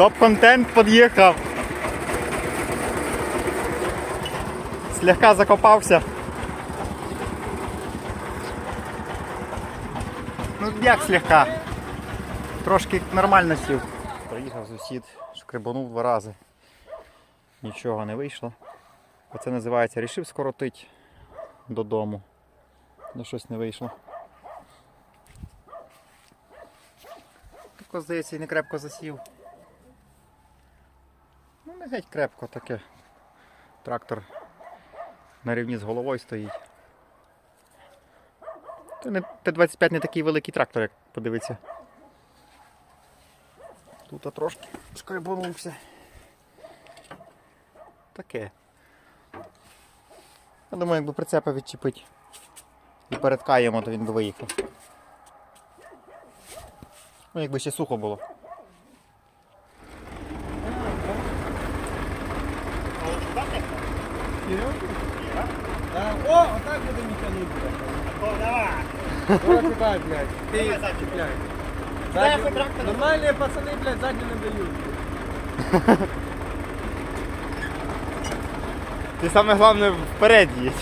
Топ-контент під'їхав. Слегка закопався. Ну як слегка? Трошки нормально сів. Приїхав сусід, шкребанув два рази. Нічого не вийшло. Оце називається рішив скоротити додому. Ну щось не вийшло. Тако, здається, і не крепко засів. Не геть крепко таке. Трактор на рівні з головою стоїть. Т-25 не такий великий трактор, як подивиться. Тут трошки шкребанувся. Таке. Я думаю, якби прицепа відчепить і передкаємо, то він би виїхав. Ну, якби ще сухо було. Да. О, отак буде механізм. Давай. Давай, блядь. Ти їх чіпляй. Задню- Нормальные пацаны, блядь, сзади не дают. Ты самое главное вперед їдь.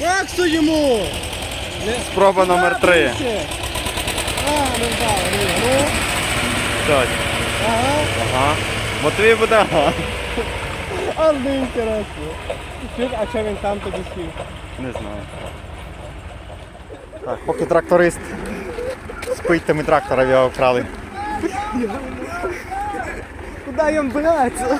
Як стоїмо? Спроба номер 3. А, не вдало, ні, ну. Так. Ага. Ага. Бо тобі буде ага. А не інтересно. А що він там тоді сів? Не знаю. Так, поки тракторист спить, то ми трактора в його вкрали. Куди їм брати?